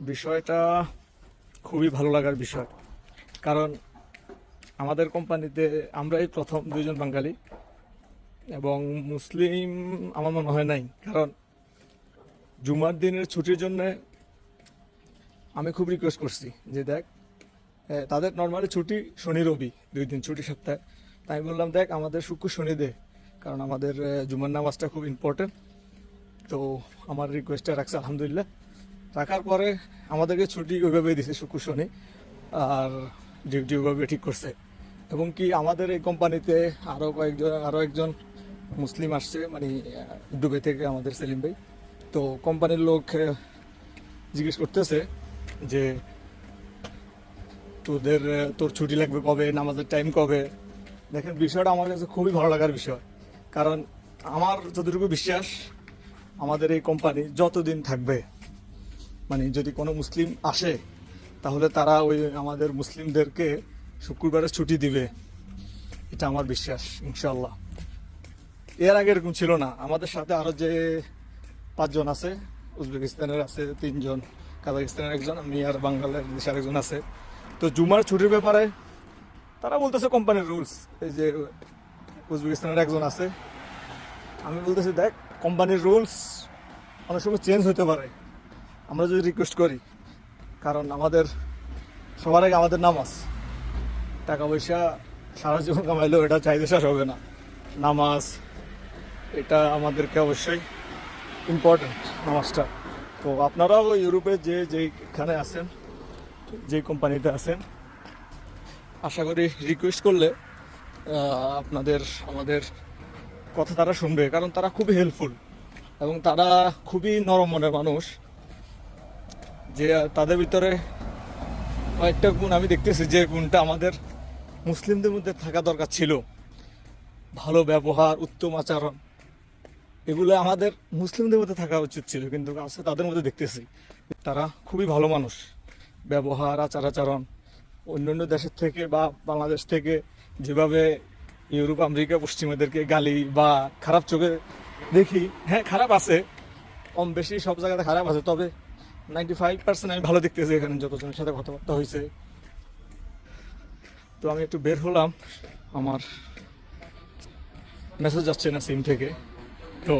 বিষয়টা খুবই ভালো লাগার বিষয়। কারণ আমাদের কোম্পানিতে আমরাই প্রথম দুইজন বাঙালি এবং মুসলিম আমার মনে হয় নাই। কারণ জুমার দিনের ছুটির জন্য আমি খুব রিকোয়েস্ট করছি যে দেখ তাদের নর্মালি ছুটি শনি, রবি, দুই দিন ছুটি সপ্তাহে। তাই আমি বললাম, দেখ, আমাদের শুক্র, শনি দে, কারণ আমাদের জুমার নামাজটা খুব ইম্পর্টেন্ট তো আমার রিকোয়েস্টটা রাখছে, আলহামদুলিল্লাহ। রাখার পরে আমাদেরকে ছুটি ওইভাবে দিছে শুক্র শনি আর ডিউটি ওইভাবে ঠিক করছে। এবং কি আমাদের এই কোম্পানিতে আরও কয়েকজন আরও একজন মুসলিম আসছে মানে ডুবে থেকে আমাদের সেলিম ভাই। তো কোম্পানির লোক জিজ্ঞেস করতেছে যে, তোদের তোর ছুটি লাগবে কবে? নামাজের টাইম কবে? দেখেন, বিষয়টা আমার কাছে খুবই ভালো লাগার বিষয়। কারণ আমার যতটুকু বিশ্বাস, আমাদের এই কোম্পানি যতদিন থাকবে মানে যদি কোনো মুসলিম আসে, তাহলে তারা ওই আমাদের মুসলিমদেরকে শুক্রবারে ছুটি দিবে। এটা আমার বিশ্বাস ইনশাল্লাহ এর আগে এরকম ছিল না। আমাদের সাথে আরও যে পাঁচজন আছে, উজবেকিস্তানের আছে তিনজন, কাজাকিস্তানের একজন, আমি আর বাংলাদেশের একজন আছে। তো জুমার ছুটির ব্যাপারে তারা বলতেছে কোম্পানির রুলস, এই যে উজবেকিস্তানের একজন আছে। আমি বলতেছি, দেখ, কোম্পানির রুলস অনেক সময় চেঞ্জ হতে পারে। আমরা যদি রিকোয়েস্ট করি, কারণ আমাদের, সবার আগে আমাদের নামাজ। টাকা পয়সা সারা জীবন কামাইলেও এটা চাইতে শেষ হবে না। নামাজ, এটা আমাদেরকে অবশ্যই ইম্পর্ট্যান্ট নামাজটা। তো আপনারাও ইউরোপে যে যেখানে আছেন, যে কোম্পানিতে আছেন, আশা করি রিকোয়েস্ট করলে আপনাদের, আমাদের কথা তারা শুনবে, কারণ তারা খুবই হেল্পফুল এবং তারা খুবই নরম মনের মানুষ। যে তাদের ভিতরে কয়েকটা গুণ আমি দেখতেছি, যে গুণটা আমাদের মুসলিমদের মধ্যে থাকা দরকার ছিল। ভালো ব্যবহার, উত্তম আচরণ, এগুলো আমাদের মুসলিমদের মধ্যে থাকা উচিত ছিল, কিন্তু আছে তাদের মধ্যে দেখতেছি তারা খুবই ভালো মানুষ। ব্যবহার, আচার আচরণ, অন্যান্য দেশের থেকে বা বাংলাদেশ থেকে যেভাবে ইউরোপ, আমেরিকা, পশ্চিমাদেরকে গালি বা খারাপ চোখে দেখি হ্যাঁ খারাপ আছে, কম বেশি সব জায়গাতে খারাপ আছে, তবে নাইনটি ফাইভ পার্সেন্ট আমি ভালো দেখতেছি এখানে যতজনের সাথে কথাবার্তা হয়েছে। তো আমি একটু বের হলাম, আমার মেসেজ যাচ্ছে না সিম থেকে। তো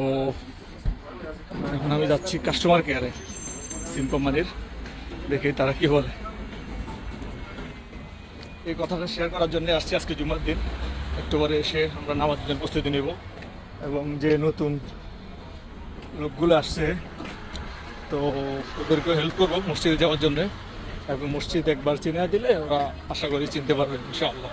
এখন আমি যাচ্ছি কাস্টমার কেয়ারে সিম কোম্পানির দেখি তারা কি বলে। এই কথাটা শেয়ার করার জন্য আসছি আজকে জুমার দিন। একটু পরে এসে আমরা নামাজের জন্য প্রস্তুতি নেব। এবং যে নতুন লোকগুলো আসছে তো ওদেরকে হেল্প করব মসজিদে যাওয়ার জন্য। এবং মসজিদ একবার চিনে দিলে ওরা আশা করি চিনতে পারবে, ইনশাআল্লাহ।